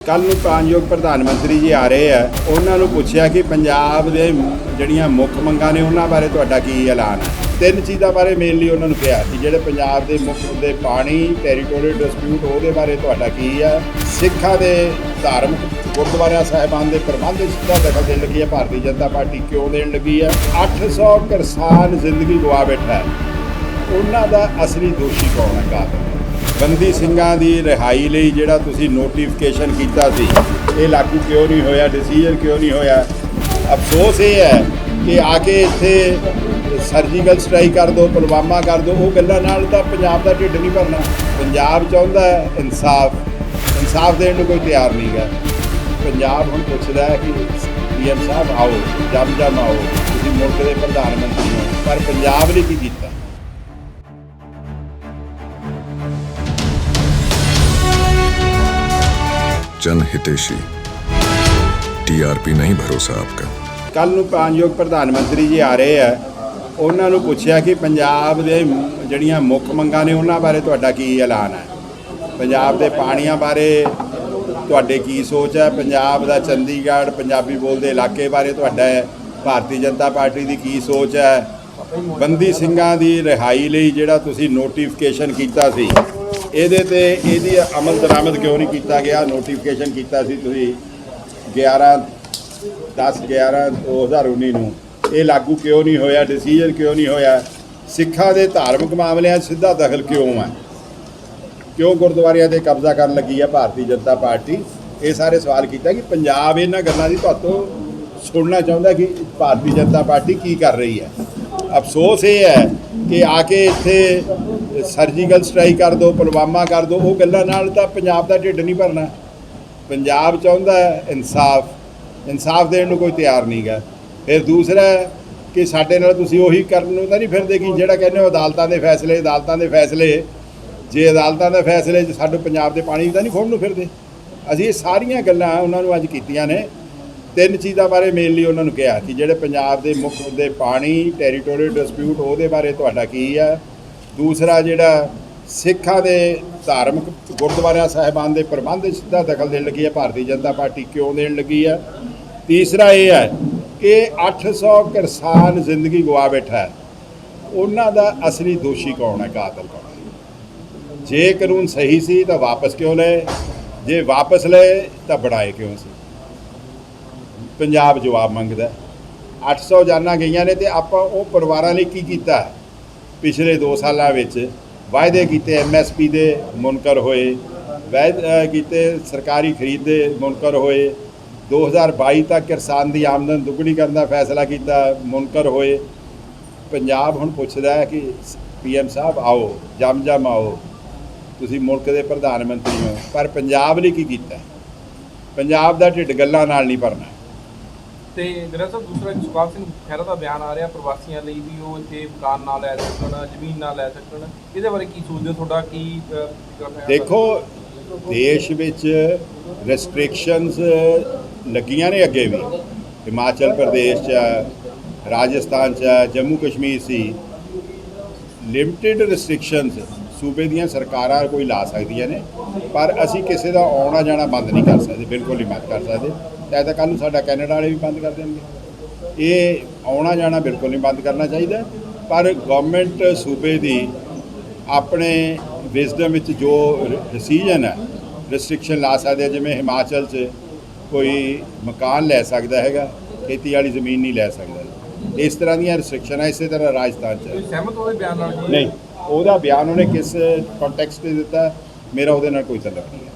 ਕੱਲ ਨੂੰ ਕਾਨਯੋਗ ਪ੍ਰਧਾਨ ਮੰਤਰੀ ਜੀ ਆ ਰਹੇ ਆ। ਉਹਨਾਂ ਨੂੰ ਪੁੱਛਿਆ ਕਿ ਪੰਜਾਬ ਦੇ ਜਿਹੜੀਆਂ ਮੁੱਖ ਮੰਗਾਂ ਨੇ ਉਹਨਾਂ ਬਾਰੇ ਤੁਹਾਡਾ ਕੀ ਐਲਾਨ? ਹੈ ਤਿੰਨ ਚੀਜ਼ਾਂ ਬਾਰੇ ਮੇਨਲੀ ਉਹਨਾਂ ਨੂੰ ਕਿਹਾ ਕਿ ਜਿਹੜੇ ਪੰਜਾਬ ਦੇ ਮੁੱਖ ਮੁੱਦੇ ਪਾਣੀ ਟੈਰੀਟੋਰੀਅਲ ਡਿਸਪਿਊਟ ਉਹਦੇ ਬਾਰੇ ਤੁਹਾਡਾ ਕੀ ਹੈ ਸਿੱਖਾਂ ਦੇ ਧਾਰਮਿਕ ਗੁਰਦੁਆਰਾ ਸਾਹਿਬਾਨ ਦੇ ਪ੍ਰਬੰਧ ਵਿੱਚ ਸਿੱਧਾ ਦਖਲ ਦੇਣ ਲੱਗੀ ਹੈ ਭਾਰਤੀ ਜਨਤਾ ਪਾਰਟੀ ਕਿਉਂ ਦੇਣ ਲੱਗੀ ਹੈ 800 ਕਿਸਾਨ ਜ਼ਿੰਦਗੀ ਗਵਾ ਬੈਠਾ ਹੈ। ਉਹਨਾਂ ਦਾ ਅਸਲੀ ਦੋਸ਼ੀ ਕੌਣ ਹੈ? ਕਾਤਲ। ਬੰਦੀ ਸਿੰਘਾਂ ਦੀ ਰਿਹਾਈ ਲਈ ਜਿਹੜਾ ਤੁਸੀਂ ਨੋਟੀਫਿਕੇਸ਼ਨ ਕੀਤਾ ਸੀ, ਇਹ ਲਾਗੂ ਕਿਉਂ ਨਹੀਂ ਹੋਇਆ ਡਿਸੀਜਨ ਕਿਉਂ ਨਹੀਂ ਹੋਇਆ? ਅਫਸੋਸ ਇਹ ਹੈ ਕਿ ਆ ਕੇ ਇੱਥੇ ਸਰਜੀਕਲ ਸਟ੍ਰਾਈਕ ਕਰ ਦਿਓ ਪੁਲਵਾਮਾ ਕਰ ਦਿਓ ਉਹ ਗੱਲਾਂ ਨਾਲ ਤਾਂ ਪੰਜਾਬ ਦਾ ਢਿੱਡ ਨਹੀਂ ਭਰਨਾ। ਪੰਜਾਬ ਚਾਹੁੰਦਾ ਹੈ ਇਨਸਾਫ। ਇਨਸਾਫ ਦੇਣ ਨੂੰ ਕੋਈ ਤਿਆਰ ਨਹੀਂ ਹੈ ਪੰਜਾਬ ਹੁਣ ਪੁੱਛਦਾ ਹੈ ਕਿ ਪੀਐਮ ਸਾਹਿਬ ਆਓ, ਜਮ ਜਮ ਆਓ, ਤੁਸੀਂ ਮੁਲਕ ਦੇ ਪ੍ਰਧਾਨ ਮੰਤਰੀ ਹੋ, ਪਰ ਪੰਜਾਬ ਨੇ ਕੀ ਕੀਤਾ? जन हितेशी टीआरपी नहीं भरोसा आपका ਕੱਲ ਨੂੰ ਕਾਨਯੋਗ ਪ੍ਰਧਾਨ ਮੰਤਰੀ ਜੀ ਆ ਰਹੇ ਆ ਉਹਨਾਂ ਨੂੰ ਪੁੱਛਿਆ ਕਿ ਪੰਜਾਬ ਦੇ ਜਿਹੜੀਆਂ ਮੁੱਖ ਮੰਗਾਂ ਨੇ ਉਹਨਾਂ ਬਾਰੇ ਤੁਹਾਡਾ ਕੀ ਐਲਾਨ ਹੈ ਪੰਜਾਬ ਦੇ ਪਾਣੀਆਂ ਬਾਰੇ ਤੁਹਾਡੇ ਕੀ ਸੋਚ ਹੈ ਪੰਜਾਬ ਦਾ ਚੰਡੀਗੜ੍ਹ ਪੰਜਾਬੀ ਬੋਲਦੇ ਇਲਾਕੇ ਬਾਰੇ ਤੁਹਾਡਾ ਹੈ ਭਾਰਤੀ ਜਨਤਾ ਪਾਰਟੀ ਦੀ ਕੀ ਸੋਚ ਹੈ ਬੰਦੀ ਸਿੰਘਾਂ ਦੀ ਰਿਹਾਈ ਲਈ ਜਿਹੜਾ ਤੁਸੀਂ ਨੋਟੀਫਿਕੇਸ਼ਨ ਕੀਤਾ ਸੀ ਇਹਦੇ ਤੇ ਇਹਦੀ ਅਮਲ ਦਰਾਮਦ ਕਿਉਂ ਨਹੀਂ ਕੀਤਾ ਗਿਆ? ਨੋਟੀਫਿਕੇਸ਼ਨ ਕੀਤਾ ਸੀ ਤੁਸੀਂ 11 10 11 2019 ਨੂੰ। ਇਹ ਲਾਗੂ ਕਿਉਂ ਨਹੀਂ ਹੋਇਆ? ਡਿਸੀਜਨ ਕਿਉਂ ਨਹੀਂ ਹੋਇਆ? ਸਿੱਖਾਂ ਦੇ ਧਾਰਮਿਕ ਮਾਮਲਿਆਂ 'ਚ ਸਿੱਧਾ ਦਖਲ ਕਿਉਂ ਹੈ ਕਿਉਂ ਗੁਰਦੁਆਰਿਆਂ ਤੇ ਕਬਜ਼ਾ ਕਰਨ ਲੱਗੀ ਹੈ ਭਾਰਤੀ ਜਨਤਾ ਪਾਰਟੀ? ਇਹ ਸਾਰੇ ਸਵਾਲ ਕੀਤਾ ਕਿ ਪੰਜਾਬ ਇਹਨਾਂ ਗੱਲਾਂ ਦੀ ਤੁਹਾਤੋਂ ਸੁਣਨਾ ਚਾਹੁੰਦਾ ਕਿ ਭਾਰਤੀ ਜਨਤਾ ਪਾਰਟੀ ਕੀ ਕਰ ਰਹੀ ਹੈ? ਅਫਸੋਸ ਇਹ ਹੈ ਕਿ ਆ ਕੇ ਇੱਥੇ ਸਰਜੀਕਲ ਸਟ੍ਰਾਈਕ ਕਰ ਦਿਓ, ਪੁਲਵਾਮਾ ਕਰ ਦਿਓ, ਉਹ ਗੱਲਾਂ ਨਾਲ ਤਾਂ ਪੰਜਾਬ ਦਾ ਢਿੱਡ ਨਹੀਂ ਭਰਨਾ। ਪੰਜਾਬ ਚਾਹੁੰਦਾ ਇਨਸਾਫ ਇਨਸਾਫ ਦੇਣ ਨੂੰ ਕੋਈ ਤਿਆਰ ਨਹੀਂ ਗਾ। ਫਿਰ ਦੂਸਰਾ ਕਿ ਸਾਡੇ ਨਾਲ ਤੁਸੀਂ ਉਹੀ ਕਰਨ ਨੂੰ ਤਾਂ ਨਹੀਂ ਫਿਰਦੇ ਕਿ ਜਿਹੜਾ ਕਹਿੰਦੇ ਹੋ ਅਦਾਲਤਾਂ ਦੇ ਫੈਸਲੇ, ਅਦਾਲਤਾਂ ਦੇ ਫੈਸਲੇ। ਜੇ ਅਦਾਲਤਾਂ ਦੇ ਫੈਸਲੇ 'ਚ ਸਾਡੇ ਪੰਜਾਬ ਦੇ ਪਾਣੀ ਤਾਂ ਨਹੀਂ ਖੋਣ ਨੂੰ ਫਿਰਦੇ। ਅਸੀਂ ਇਹ ਸਾਰੀਆਂ ਗੱਲਾਂ ਉਹਨਾਂ ਨੂੰ ਅੱਜ ਕੀਤੀਆਂ ਨੇ। ਤਿੰਨ ਚੀਜ਼ਾਂ ਬਾਰੇ ਮੇਨਲੀ ਉਹਨਾਂ ਨੂੰ ਕਿਹਾ ਕਿ ਜਿਹੜੇ ਪੰਜਾਬ ਦੇ ਮੁੱਖ ਮੁੱਦੇ, ਪਾਣੀ ਟੈਰੀਟੋਰੀਅਲ ਡਿਸਪਿਊਟ ਉਹਦੇ ਬਾਰੇ ਤੁਹਾਡਾ ਕੀ ਆ? ਦੂਸਰਾ ਜਿਹੜਾ ਸਿੱਖਾਂ ਦੇ ਧਾਰਮਿਕ ਗੁਰਦੁਆਰਿਆਂ ਸਾਹਿਬਾਨ ਦੇ ਪ੍ਰਬੰਧ ਸਿੱਧਾ ਦਖਲ ਦੇਣ ਲੱਗੀ ਹੈ, ਭਾਰਤੀ ਜਨਤਾ ਪਾਰਟੀ ਕਿਉਂ ਦੇਣ ਲੱਗੀ ਹੈ। ਤੀਸਰਾ ਇਹ ਹੈ ਕਿ 800 ਕਿਸਾਨ ਜ਼ਿੰਦਗੀ ਗਵਾ ਬੈਠਾ ਹੈ। ਉਹਨਾਂ ਦਾ ਅਸਲੀ ਦੋਸ਼ੀ ਕੌਣ ਹੈ? ਕਾਤਲ ਕੌਣ ਹੈ? ਜੇ ਕਾਨੂੰਨ ਸਹੀ ਸੀ ਤਾਂ ਵਾਪਸ ਕਿਉਂ ਲਏ? ਜੇ ਵਾਪਸ ਲਏ ਤਾਂ ਬਣਾਏ ਕਿਉਂ ਸੀ? ਪੰਜਾਬ ਜਵਾਬ ਮੰਗਦਾ ਹੈ। 800 ਜਾਨਾਂ ਗਈਆਂ ਨੇ ਤੇ ਆਪਾਂ ਉਹ ਪਰਿਵਾਰਾਂ ਲਈ ਕੀ ਕੀਤਾ ਹੈ? ਪਿਛਲੇ 2 ਸਾਲਾਂ ਵਿੱਚ ਵਾਅਦੇ ਕੀਤੇ ਐਮਐਸਪੀ ਦੇ ਮੁਨਕਰ ਹੋਏ, ਵਾਅਦੇ ਕੀਤੇ ਸਰਕਾਰੀ ਖਰੀਦ ਦੇ ਮੁਨਕਰ ਹੋਏ 2022 ਤੱਕ ਕਿਸਾਨ ਦੀ ਆਮਦਨ ਦੁੱਗਣੀ ਕਰਨ ਦਾ ਫੈਸਲਾ ਕੀਤਾ, ਮੁਨਕਰ ਹੋਏ। ਪੰਜਾਬ ਹੁਣ ਪੁੱਛਦਾ ਹੈ ਕਿ ਪੀਐਮ ਸਾਹਿਬ ਆਓ ਜਮ ਜਮ ਆਓ। ਤੁਸੀਂ ਮੁਲਕ ਦੇ ਪ੍ਰਧਾਨ ਮੰਤਰੀ ਹੋ, ਪਰ ਪੰਜਾਬ ਨੇ ਕੀ ਕੀਤਾ? ਪੰਜਾਬ ਦਾ ਢਿੱਡ ਗੱਲਾਂ ਨਾਲ ਨਹੀਂ ਭਰਨਾ। ਤੇ ਜਿਹੜਾ ਸਭ ਦੂਸਰਾ ਸੁਖਾਲ ਸਿੰਘ ਖਹਿਰਾ ਦਾ ਬਿਆਨ ਆ ਰਿਹਾ ਪ੍ਰਵਾਸੀਆਂ ਲਈ ਵੀ ਉਹ ਇੱਥੇ ਮਕਾਨ ਨਾ ਲੈ ਸਕਣ ਜ਼ਮੀਨ ਨਾ ਲੈ ਸਕਣ। ਇਹਦੇ ਬਾਰੇ ਕੀ ਸੋਚਦੇ ਹੋ? ਤੁਹਾਡਾ ਕੀ ਦੇਖੋ ਦੇਸ਼ ਵਿੱਚ ਰੈਸਟ੍ਰਿਕਸ਼ਨਸ ਲੱਗੀਆਂ ਨੇ ਅੱਗੇ ਵੀ। ਹਿਮਾਚਲ ਪ੍ਰਦੇਸ਼ ਚ ਰਾਜਸਥਾਨ ਚ ਹੈ, ਜੰਮੂ ਕਸ਼ਮੀਰ ਸੀ। ਲਿਮਟਿਡ ਰੈਸਟ੍ਰਿਕਸ਼ਨਸ ਸੂਬੇ ਦੀਆਂ ਸਰਕਾਰਾਂ ਕੋਈ ਲਾ ਸਕਦੀਆਂ ਨੇ ਪਰ ਅਸੀਂ ਕਿਸੇ ਦਾ ਆਉਣਾ ਜਾਣਾ ਬੰਦ ਨਹੀਂ ਕਰ ਸਕਦੇ ਬਿਲਕੁਲ ਨਹੀਂ ਬੰਦ ਕਰ ਸਕਦੇ। ਚਾਹੇ ਤਾਂ ਕੱਲ ਨੂੰ ਸਾਡਾ ਕੈਨੇਡਾ ਵਾਲੇ ਵੀ ਬੰਦ ਕਰ ਦੇਣਗੇ। ਇਹ ਆਉਣਾ ਜਾਣਾ ਬਿਲਕੁਲ ਨਹੀਂ ਬੰਦ ਕਰਨਾ ਚਾਹੀਦਾ। ਪਰ ਗਵਰਨਮੈਂਟ ਸੂਬੇ ਦੀ ਆਪਣੇ ਵਿਜ਼ਡਮ ਵਿੱਚ ਜੋ ਡਿਸੀਜਨ ਹੈ ਰੈਸਟ੍ਰਿਕਸ਼ਨ ਲਾ ਸਕਦੇ ਜਿਵੇਂ ਹਿਮਾਚਲ 'ਚ ਕੋਈ ਮਕਾਨ ਲੈ ਸਕਦਾ ਹੈਗਾ ਖੇਤੀ ਵਾਲੀ ਜ਼ਮੀਨ ਨਹੀਂ ਲੈ ਸਕਦਾ। ਇਸ ਤਰ੍ਹਾਂ ਦੀਆਂ ਰੈਸਟ੍ਰਿਕਸ਼ਨ ਹੈ ਇਸੇ ਤਰ੍ਹਾਂ ਰਾਜਸਥਾਨ 'ਚ ਸਹਿਮਤ ਹੋ ਇਹ ਬਿਆਨ ਨਾਲ? ਨਹੀਂ ਉਹਦਾ ਬਿਆਨ ਉਹਨੇ ਕਿਸ ਕੰਟੈਕਸਟ 'ਤੇ ਦਿੱਤਾ? ਮੇਰਾ ਉਹਦੇ ਨਾਲ ਕੋਈ ਤਲਕ ਨਹੀਂ